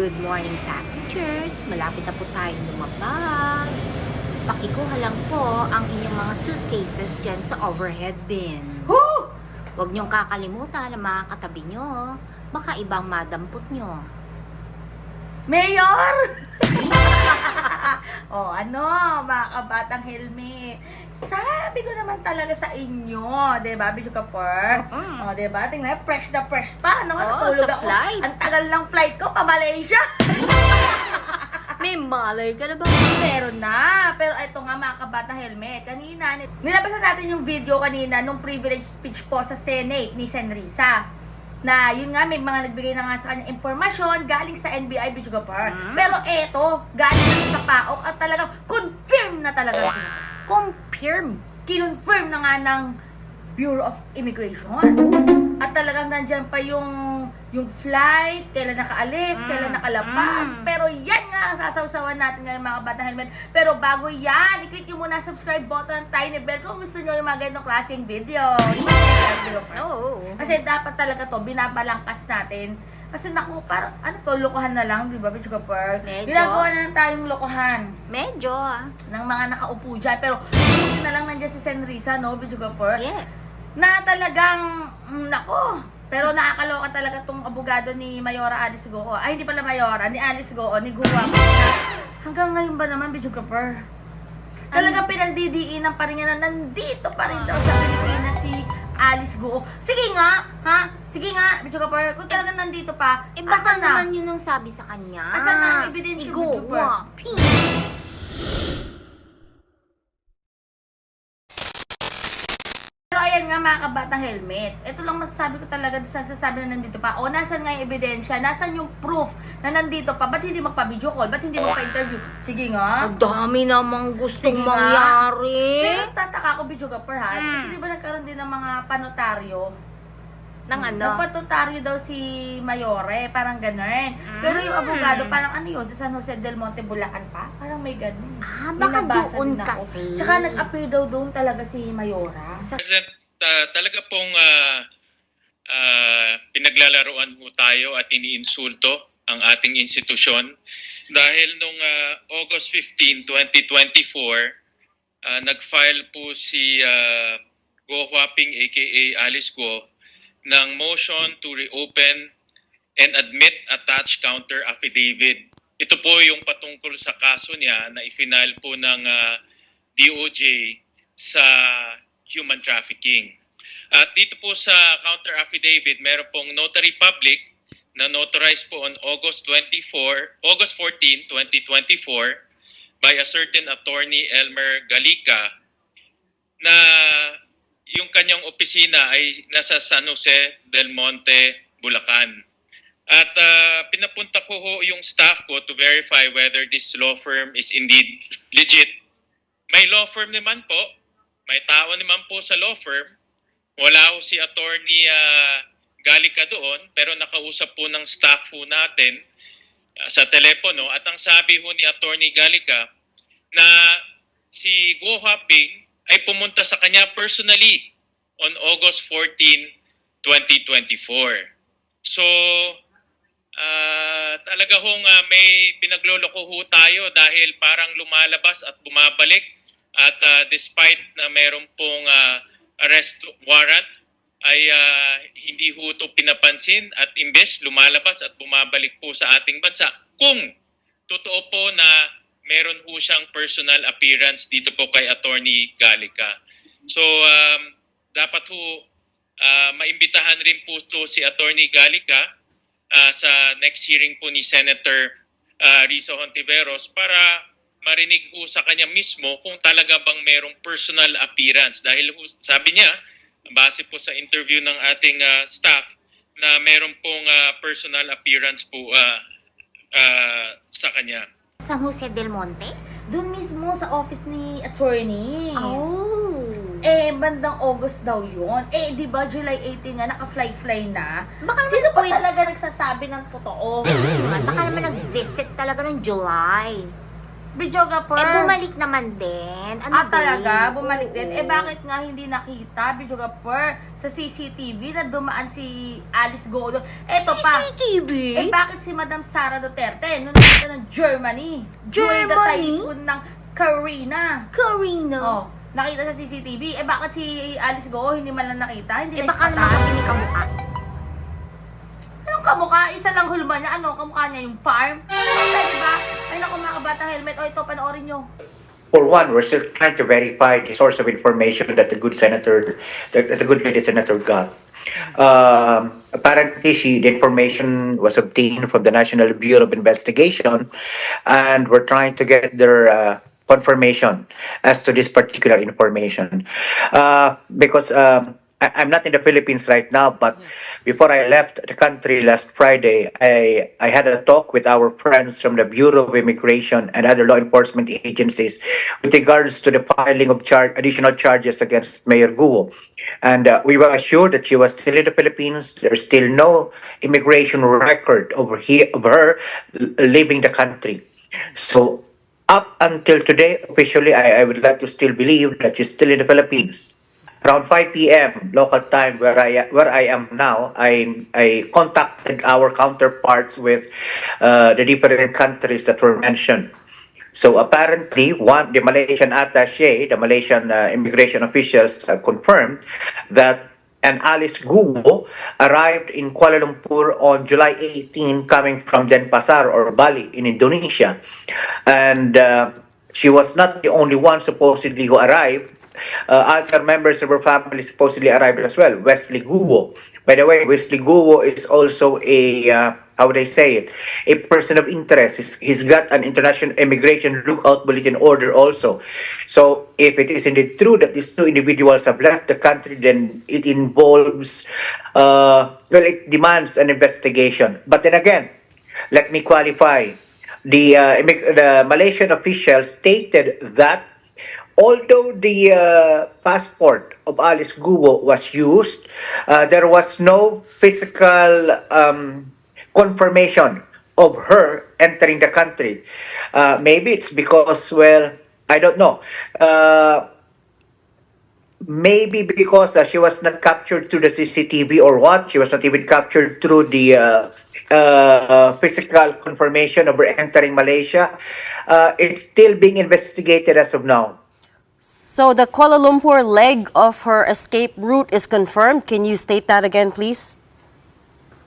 Good morning passengers! Malapit na po tayong lumabas. Pakikuha lang po ang inyong mga suitcases dyan sa overhead bin. Woo! Huwag niyong kakalimutan ang mga katabi niyo. Baka ibang madampot niyo. Mayor! oh, ano, mga kabatang helmet. Sabi ko naman talaga sa inyo, 'di ba, Bidyo Kapor? Mm. Oh, 'di ba? Tingnan, fresh na fresh pa. Ano, Oo, natulog sa ako. flight. Ang tagal ng flight ko pa Malaysia. May malay ka na ba? Pero na. Pero ito nga mga kabata helmet. Kanina, ni- nilabas na natin yung video kanina nung privilege speech po sa Senate ni Senrisa. Na yun nga, may mga nagbigay na nga sa kanya impormasyon galing sa NBI Bijugapar. Mm. Pero eto, galing sa PAOK at talagang confirm na talaga. Confirm. Kinonfirm na nga ng Bureau of Immigration. At talagang nandyan pa yung yung flight, kailan nakaalis, Mm, kailan nakalapag. mm. Pero yan nga ang sasawsawan natin ngayon mga bata helmet. Pero bago yan, i-click nyo muna subscribe button, tiny bell kung gusto nyo yung mga ganitong klaseng video. Oo. Kasi dapat talaga to, binabalangkas natin. Kasi naku, parang ano to, lokohan na lang, di ba, Bitch Kapar? Medyo. Ginagawa na lang tayong lokohan Medyo ah. ng mga nakaupo dyan. Pero, na lang nandiyan si Senrisa, no, Bitch Kapar? Yes. na talagang, mm, nako, pero nakakaloka talaga tong abogado ni Mayora Alice Goo. Ay, hindi pala Mayora, ni Alice Goo, ni Guwa. Hanggang ngayon ba naman, Bidyo Kapar? Talagang pinagdidiinan pa rin niya na nandito pa rin daw sa Pilipinas si Alice Goo. Sige nga, ha? Sige nga, Bidyo Kapar, kung talagang nandito pa, Eh baka asan na? naman yun ang sabi sa kanya. Asan na ang ebidensya, Go, Bidyo Kapar? Ping. Pero ayan nga mga kabatang helmet. Ito lang masasabi ko talaga sa sasabi na nandito pa. O nasan nga yung ebidensya? Nasan yung proof na nandito pa? Ba't hindi magpa-video call? Ba't hindi magpa-interview? Sige nga. Ang dami namang gustong Sige nga. mangyari. Pero tataka ko video ka per ha. Mm. Kasi di ba nagkaroon din ng mga panotaryo? Nang ano? Nagpatotaryo daw si Mayore, parang gano'n. Pero yung Mm. abogado, parang ano yun, sa San Jose del Monte, Bulacan pa? Parang may gano'n. Ah, May baka nabasa doon din ako. kasi. Tsaka nag-appear daw doon talaga si Mayora. Sa President, ah, talaga pong ah, ah, pinaglalaroan ho tayo at iniinsulto ang ating institusyon dahil nung ah, August 15, 2024, ah, nag-file po si uh, Go Huaping aka Alice Go ng motion to reopen and admit attached counter affidavit. Ito po yung patungkol sa kaso niya na ifinal po ng ah, DOJ sa human trafficking. At dito po sa counter affidavit, meron pong notary public na notarized po on August 24, August 14, 2024 by a certain attorney Elmer Galica na yung kanyang opisina ay nasa San Jose del Monte, Bulacan. At ah, pinapunta ko ho yung staff ko to verify whether this law firm is indeed legit. May law firm naman po. May tao naman po sa law firm. Wala ho si attorney uh, Galika doon, pero nakausap po ng staff ho natin ah, sa telepono. At ang sabi ho ni attorney Galika na si Go Haping ay pumunta sa kanya personally on August 14, 2024. So, Ah, talaga hong ah, may pinagloloko ho tayo dahil parang lumalabas at bumabalik at ah, despite na meron pong ah, arrest warrant ay ah, hindi ho ito pinapansin at imbes lumalabas at bumabalik po sa ating bansa kung totoo po na meron ho siyang personal appearance dito po kay Attorney Gallica. So um, dapat ho ah, maimbitahan rin po to si Attorney Gallica ah, sa next hearing po ni Senator uh, Rizzo Hontiveros para marinig po sa kanya mismo kung talaga bang merong personal appearance. Dahil ho, sabi niya, base po sa interview ng ating ah, staff, na meron pong ah, personal appearance po ah, ah, sa kanya. San Jose del Monte? Doon mismo sa office ni attorney. Oh. Eh, bandang August daw yun. Eh, di ba July 18 nga, naka-fly-fly na? Baka naman Sino pa talaga nagsasabi ng totoo? Baka naman nag-visit talaga ng July. Videographer. Eh, bumalik naman din. Ano Ah, din? talaga? Bumalik din? Eh, bakit nga hindi nakita, videographer, sa CCTV na dumaan si Alice Go doon? Eto pa. CCTV? Eh, bakit si Madam Sara Duterte nung nakita ng Germany? During the Germany? typhoon ng Karina. Carino. Oh, nakita sa CCTV. Eh, bakit si Alice Go hindi man lang nakita? Hindi Eh, na baka naman kasi may kamukha. Kamukha? Isa lang hulma niya. Ano? Kamukha niya yung farm? Ay, diba? Ay, naku mga kabata helmet. O, ito, panoorin nyo. For one, we're still trying to verify the source of information that the good senator, that the good lady senator got. Um, apparently, she the information was obtained from the National Bureau of Investigation, and we're trying to get their uh, confirmation as to this particular information. Uh, because um, I, I'm not in the Philippines right now, but before I left the country last Friday, I, I had a talk with our friends from the Bureau of Immigration and other law enforcement agencies with regards to the filing of char- additional charges against Mayor Guo. And uh, we were assured that she was still in the Philippines. There's still no immigration record over here of her l- leaving the country. So up until today, officially, I, I would like to still believe that she's still in the Philippines. Around 5 p.m. local time, where I where I am now, I I contacted our counterparts with uh, the different countries that were mentioned. So apparently, one the Malaysian attaché, the Malaysian uh, immigration officials have confirmed that an Alice Guo arrived in Kuala Lumpur on July 18, coming from Denpasar or Bali in Indonesia, and uh, she was not the only one supposedly who arrived. Uh, other members of her family supposedly arrived as well. Wesley Guo. By the way, Wesley Guo is also a uh, how would I say it? A person of interest. He's, he's got an international immigration lookout bulletin order also. So if it is indeed true that these two individuals have left the country, then it involves, uh, well, it demands an investigation. But then again, let me qualify. The, uh, the Malaysian officials stated that although the uh, passport of Alice Guo was used, uh, there was no physical um, confirmation of her entering the country. Uh, maybe it's because, well, I don't know. Uh, maybe because uh, she was not captured through the CCTV or what. She was not even captured through the uh, uh, physical confirmation of her entering Malaysia. Uh, it's still being investigated as of now. So the Kuala Lumpur leg of her escape route is confirmed. Can you state that again, please?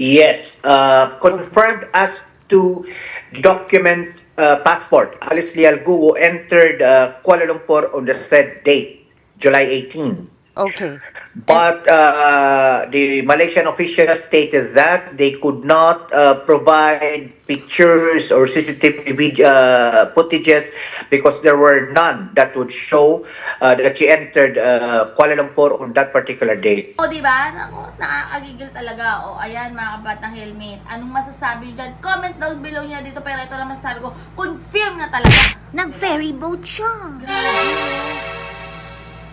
Yes, uh, confirmed as to document uh, passport. Alice Lial Guo entered uh, Kuala Lumpur on the said date, July 18. Okay. But uh, the Malaysian officials stated that they could not uh, provide pictures or CCTV vid- uh, footages because there were none that would show uh, that she entered uh, Kuala Lumpur on that particular date. O, di ba? Naku, nakakagigil talaga. O, ayan, mga kabatang helmet. Anong masasabi nyo dyan? Comment down below niya dito. Pero ito lang masasabi ko, confirm na talaga. Nag-ferry boat siya.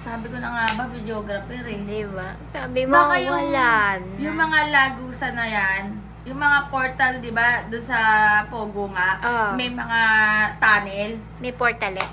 Sabi ko na nga ba, videographer eh. Di ba? Sabi mo, Baka yung, wala na. yung mga lagusan na yan, yung mga portal, di ba, doon sa Pogo nga, Ah. may mga tunnel. May portalet.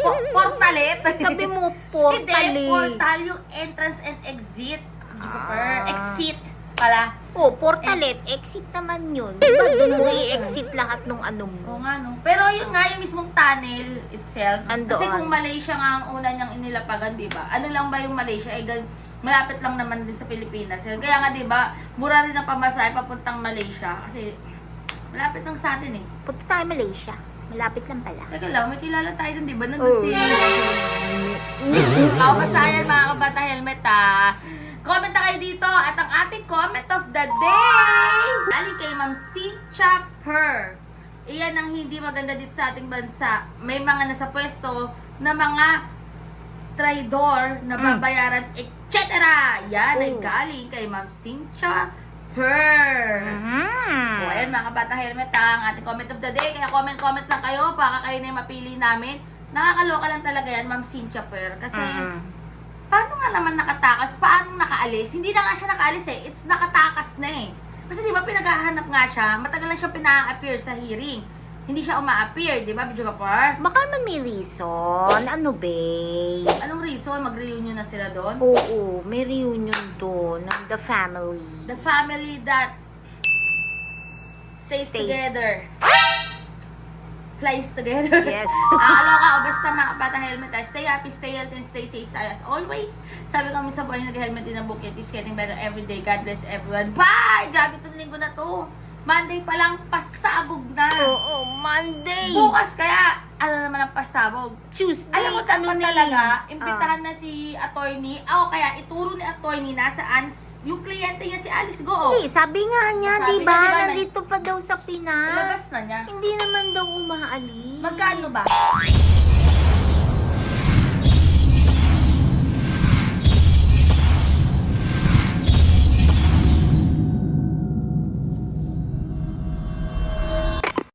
Po- portalet? Sabi mo, Hindi, portalet. portal yung entrance and exit. Videographer. Ah. Exit pala. Oh, portalet. Exit naman yun. Di ba doon mo i-exit lahat ng ano mo? Oo nga, no? Pero yun nga, yung mismong tunnel itself. Kasi Andoon. kung Malaysia nga ang una niyang inilapagan, di ba? Ano lang ba yung Malaysia? Eh, gan- malapit lang naman din sa Pilipinas. Eh, Kaya nga, di ba, mura rin ang pamasahe papuntang Malaysia. Kasi, malapit lang sa atin eh. Punta tayo Malaysia. Malapit lang pala. Teka lang, may kilala tayo dun, di ba? Nandun Oh. si... Ako basta yan, mga kabata helmet, ah. Comment na kayo dito at ang ating comment of the day! Galing kay Ma'am Cynthia Per. Iyan ang hindi maganda dito sa ating bansa. May mga nasa pwesto na mga traidor na babayaran, etc. Yan ay Oh. galing kay Ma'am Cynthia Per. Mhm. O, ayan mga bata helmet ha, ang ating comment of the day. Kaya comment-comment lang kayo, baka kayo na yung mapili namin. Nakakaloka lang talaga yan, Ma'am Cynthia Per. Kasi, Mhm. Paano nga naman nakatakas? Paano nakaalis? Hindi na nga siya nakaalis eh. It's nakatakas na eh. Kasi di ba pinaghahanap nga siya, matagal na siya pina-appear sa hearing. hindi siya uma-appear, di ba, Bidyo Kapar? Baka naman may reason. Ano, babe? Anong reason? Mag-reunion na sila doon? Oo, may reunion doon ng the family. The family that stays, Stays. together. Flies together. Yes. Nakakaloka o basta mga batang helmet tayo. Stay happy, stay healthy, and stay safe tayo as always. Sabi kami sa buhay, nag-helmet din ang book. It keeps getting better every day. God bless everyone. Bye! Grabe itong linggo na to. Monday pa lang, pasabog na. Oo, Monday. Bukas kaya, ano naman ang pasabog? Tuesday. Alam mo, ano talaga, imbitahan na si attorney, o kaya ituro ni attorney nasaan yung kliyente niya si Alice Go. Hindi, sabi nga niya, Sabi di niya, ba? di ba, Nandito pa daw sa Pinas. Ilabas na niya. Hindi naman daw umaalis. Magkano ba?